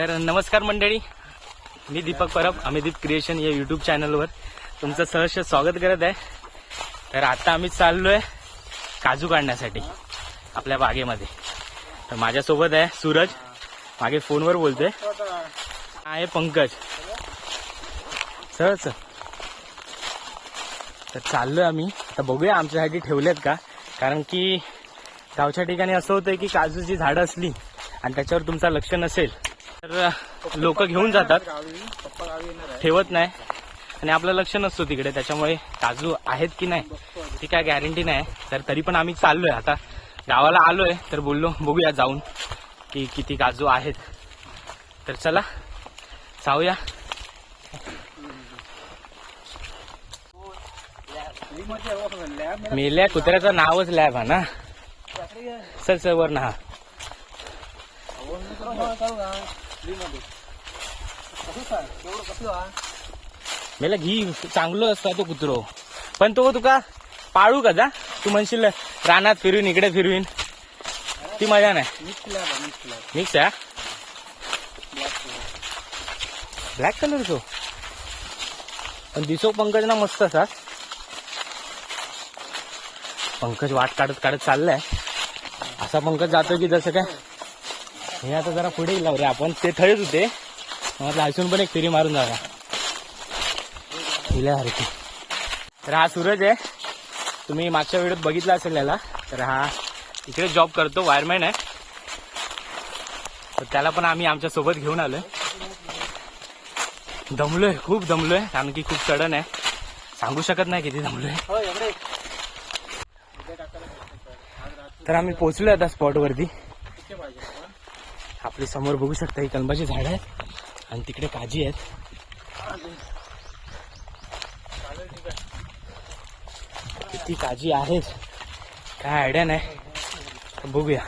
तर नमस्कार मंडळी. मी दीपक परब अमिदीप क्रिएशन या युट्यूब चॅनलवर तुमचं सहर्ष स्वागत करत आहे. तर आता आम्ही चाललोय काजू काढण्यासाठी आपल्या बागेमध्ये. तर माझ्यासोबत आहे सूरज. मागे फोनवर बोलतोय. आहे पंकज. सहज तर चाललोय आम्ही. आता बघूया आमच्यासाठी ठेवलेत का? कारण की गावच्या ठिकाणी असं होतं की काजूची झाडं असली आणि त्याच्यावर तुमचं लक्ष नसेल तर लोक घेऊन जातात. ठेवत नाही. आणि आपलं लक्ष नसतो तिकडे. त्याच्यामुळे काजू आहेत की नाही ती काय गॅरंटी नाही. तर तरी पण आम्ही चाललोय. आता गावाला आलोय तर बोललो बघूया जाऊन की किती काजू आहेत. तर चला जाऊया. मेल्या कुत्र्याचं नावच लॅब हा ना. सर सर वर ना हा मेला घी चांगलं असतो तो कुत्रो. पण तो तुका पाळू का जा? तू म्हणशील रानात फिरवीन इकडे फिरवीन ती मजा नाही. मिक्स आहे ब्लॅक कलर तो पण दिसो पंकज ना मस्त असा. पंकज वाट काढत काढत चाललाय. असा पंकज जातो की जसं काय? हे आता जरा पुढे गेला रे आपण. ते थळेच होते. म्हटलं असून पण एक फेरी मारून जागा. हिला हरकी तर हा सूरज आहे. तुम्ही मागच्या व्हिडिओत बघितला असेल याला. तर हा इकडे जॉब करतो वायरमॅन आहे. तर त्याला पण आम्ही आमच्यासोबत घेऊन आलोय. दमलोय खूप दमलोय कारण की खूप चढण आहे. सांगू शकत नाही किती दमलोय. तर आम्ही पोचलोय आता स्पॉट वरती समोर बघू शकता ही कलंबाची झाड आहेत. आणि तिकडे काजी आहेत. किती काजी आहेत. काय आयडिया नाही. बघूया.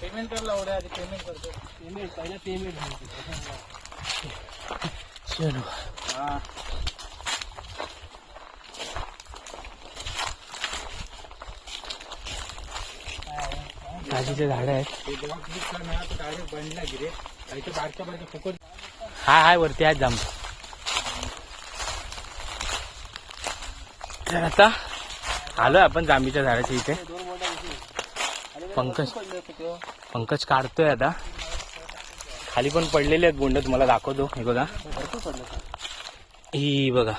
पेमेंट करला पेमेंट करतो पेमेंट पहिला पेमेंट चलो हा काजीचे झाड आहेत ते ब्लॉक बिक करणार तर डायरेक्ट बंदला गिरे काही काजीचे झाड आहेत. हा हाय वरती आहेत जांब. तर आता आलोय आपण जांबीच्या झाडाच्या इथे. पंकज पंकज काढतोय आता. खाली पण पडलेले आहेत बोंड तुम्हाला दाखवतो. हे बघा. ही बघा.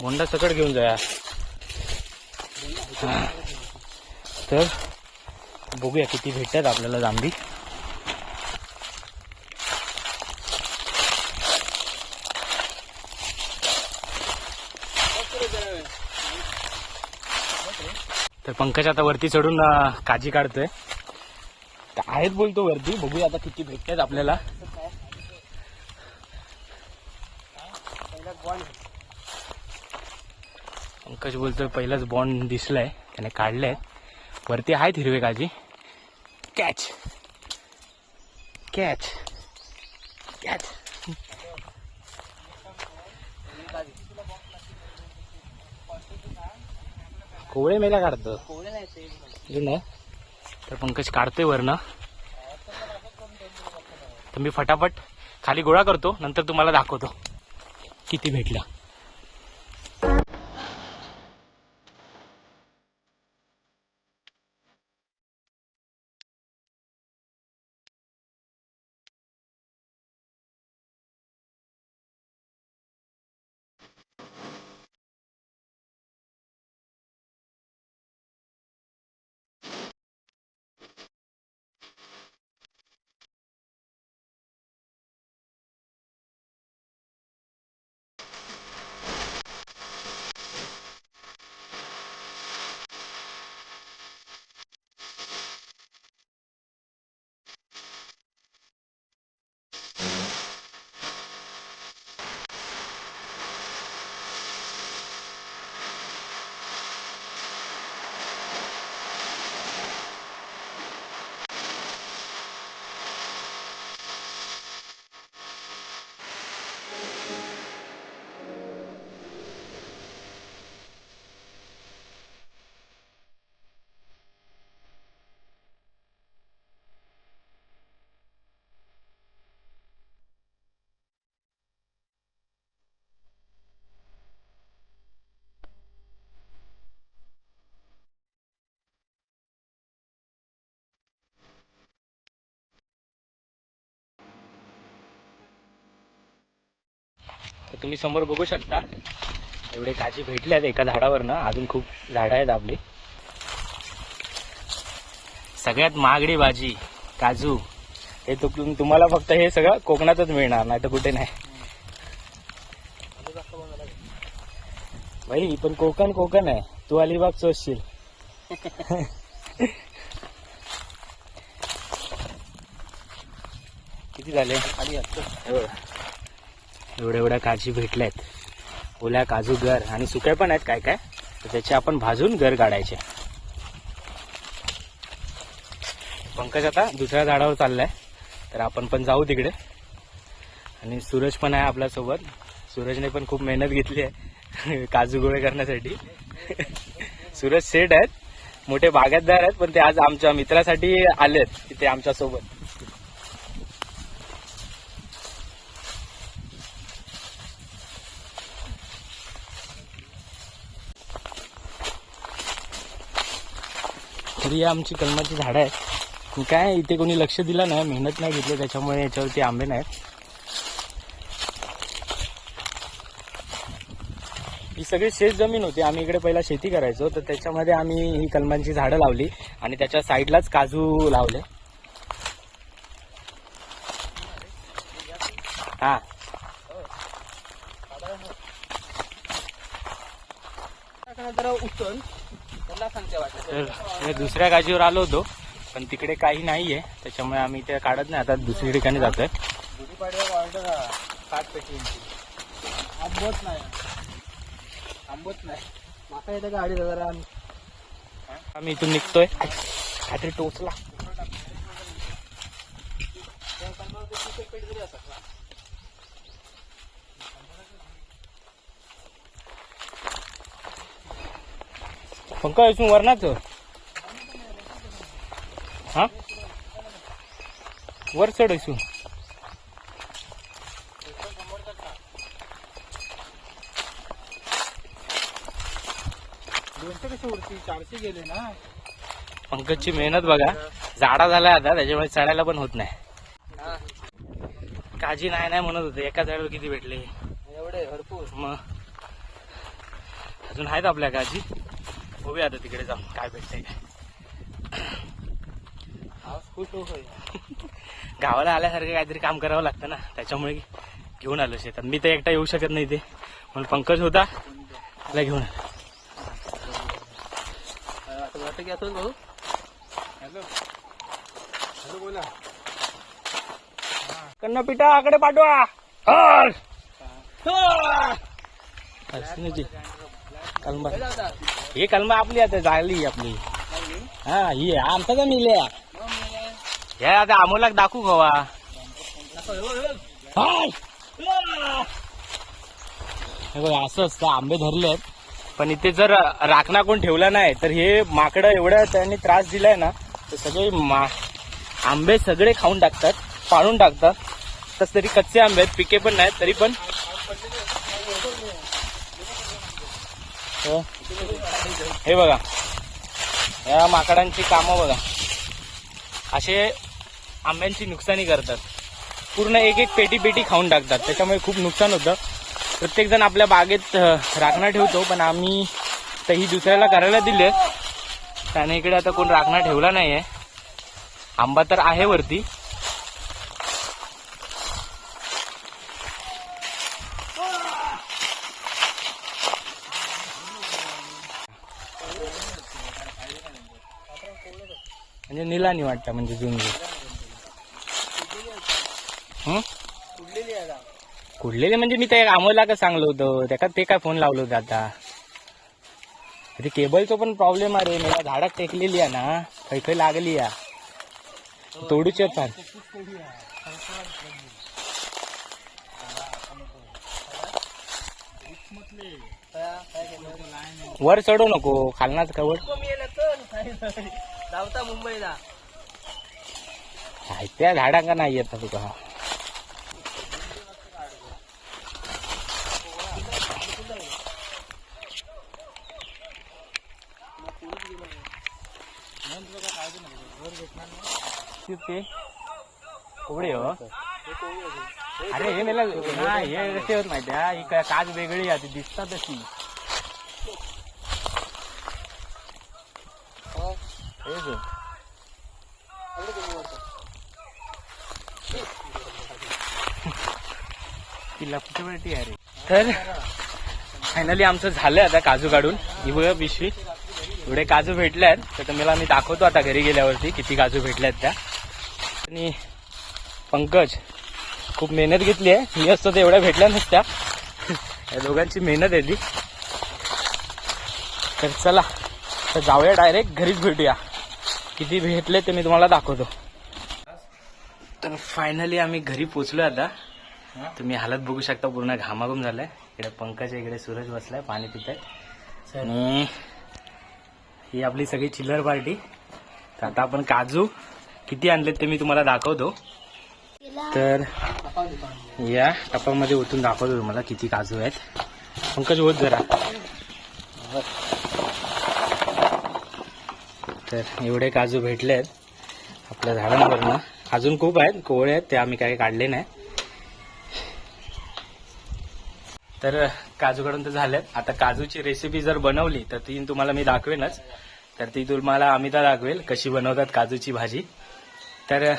बोंडा सकट घेऊन जाया तर बघूया किती भेटतात आपल्याला जांभी. तर पंकज आता वरती चढून काजी काढतोय. तर आहेत बोलतो वरती बघूया आता किती भेटतात आपल्याला. पंकज बोलतोय पहिलाच बॉन्ड दिसलाय त्याने काढलाय. वरती आहेत हिरवे काजी कॅच कॅच कॅच कोवळे मेला काढतो. ना? तर पंकज काढतोय वरनं. तर मी फटाफट खाली गोळा करतो नंतर तुम्हाला दाखवतो. किती भेटला. तर तुम्ही समोर बघू शकता. एवढे काजी भेटले आहेत एका झाडावर ना अजून खूप झाडं आहेत आपली. सगळ्यात महागडी भाजी काजू हे तुम्हाला फक्त हे सगळं कोकणातच मिळणार नाही तर कुठे नाही. भाई पण कोकण कोकण आहे. तू अलिबाग चोसशील किती झाले? एवढ्या एवढ्या काळजी भेटल्या आहेत ओल्या काजू गर आणि सुक्या पण आहेत काय काय? तर त्याचे आपण भाजून गर काढायचे पंकज आता दुसऱ्या झाडावर चाललाय. तर आपण पण जाऊ तिकडे. आणि सूरज पण आहे आपल्यासोबत. सूरजने पण खूप मेहनत घेतली आहे. काजू गोळे करण्यासाठी. सूरज सेट आहेत. मोठे बागायतदार आहेत पण ते आज आमच्या मित्रासाठी आलेत. तिथे आमच्या ही आमची कलमाची झाडं आहेत. काय इथे कोणी लक्ष दिलं नाही मेहनत नाही घेतली त्याच्यामुळे याच्यावरती आंबे नाहीत. ही सगळी शेत जमीन होती. आम्ही इकडे पहिला शेती करायचो तर त्याच्यामध्ये आम्ही ही कलमांची झाडं लावली आणि त्याच्या साईडलाच काजू लावले. हा. तर हे दुसऱ्या गाजीवर आलो होतो पण तिकडे काही नाहीये. त्याच्यामुळे आम्ही ते काढत नाही. आता दुसरी ठिकाणी जातोय. आंबत नाही. आंबत नाही. माका येतं गाडी जरा. आम्ही इथून निघतोय. काहीतरी टोचला. पंकज इथून वरनाच हा? वर चढ इथून दोनशे कसे उरती चारशे गेले ना? पंकजची मेहनत बघा. झाडा झालाय आता त्याच्यामुळे चढायला पण होत नाही. काजी नाही नाही म्हणत होते. एका झाडावर किती भेटले? एवढे भरपूर. मग. अजून आहेत आपल्या काजी. बघूया आता तिकडे जाऊन काय भेटतंय. काय हो गावाला आल्यासारखं काहीतरी काम करावं लागतं ना त्याच्यामुळे घेऊन आलो शेतात. मी तर एकटा येऊ शकत नाही ते. म्हणून पंकज होता त्याला घेऊन आलो. आता वाटतं की असं भाऊ हॅलो. हॅलो बोला. कन्ना पिठा आकडे पाठवा. कलमा. हे कलमा आपली आता झाली आपली. हा ही आमचा का मिल्या हे आता आमोलाक दाखवू खवा हे बघा असं असतं. आंबे धरलेत. पण इथे जर राखणा कोण ठेवला नाही तर हे माकडं एवढं त्यांनी त्रास दिलाय ना तर सगळे मा आंबे सगळे खाऊन टाकतात पाळून टाकतात. तस तरी कच्चे आंबे आहेत पिके पण नाहीत तरी पण हो. हे बघा. या माकडांची कामं बघा. असे आंब्यांची नुकसानी करतात. पूर्ण एक एक पेटी पेटी खाऊन टाकतात. त्याच्यामुळे खूप नुकसान होतं. प्रत्येक जण आपल्या बागेत राखणं राखणा ठेवतो पण आम्ही तर ही दुसऱ्याला करायला दिले. त्याने इकडे आता कोण राखणा ठेवला नाही आहे आंबा तर आहे वरती. निलानी वाटतं म्हणजे जुंगी हं? कुठलेले म्हणजे मी त्या अमोलला का सांगलो होतं. त्याका ते काय फोन लावलो होतं आता. अरे केबलचं पण प्रॉब्लेम आहे रे. मला झाडात टेकलेली आहे ना. खै खै लागली आहे. तोडूच फार वर चढू नको. खालनाच का वर धावता मुंबईला. काय त्या झाडा का नाही येत तुका ते. कोवडे हो. अरे हे मला हा हे कसे होत माहिती हा ही काय काच वेगळी आहे ती दिसतात तशी हेच हो. ती लपटवटी आहे रे तर फायनली आमचं झालंय आता काजू काढून. ही बघा पिशवी. एवढे काजू भेटले आहेत तर तुम्हाला मी दाखवतो आता घरी गेल्यावरती किती काजू भेटले आहेत त्या. आणि पंकज खूप मेहनत घेतली आहे. मी असतो तर एवढ्या भेटल्या नसत्या. या दोघांची मेहनत आहे ती. तर चला तर जाऊया डायरेक्ट घरीच भेटूया. किती भेटले ते मी तुम्हाला दाखवतो. तर फायनली आम्ही घरी पोचलो आता. तुम्ही हालत बघू शकता पूर्ण घामाघूम झालाय. इकडे पंकज आहे, इकडे सूरज बसलाय पाणी पित आणि ही आपली सगळी चिल्लर पार्टी. तर आता आपण काजू किती आणलेत ते मी तुम्हाला दाखवतो. तर या टपामध्ये ओतून दाखवतो तुम्हाला किती काजू आहेत. पंकज होत जरा. तर एवढे काजू भेटले आहेत आपल्या झाडांवरनं. अजून खूप आहेत कोवळे आहेत ते आम्ही काही काढले नाही. तर काजू काढून तर झाल्यात आता काजूची रेसिपी जर बनवली तर ती तुम्हाला मी दाखवेनच. तर ती तुम्हाला अमिता दाखवेल कशी बनवतात काजूची भाजी. तर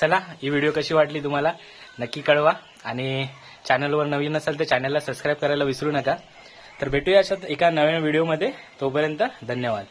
चला ही व्हिडिओ कशी वाटली तुम्हाला नक्की कळवा. आणि चॅनलवर नवीन असाल तर चॅनलला सबस्क्राईब करायला विसरू नका. तर भेटूया अशात एका नव्या व्हिडिओमध्ये तोपर्यंत धन्यवाद.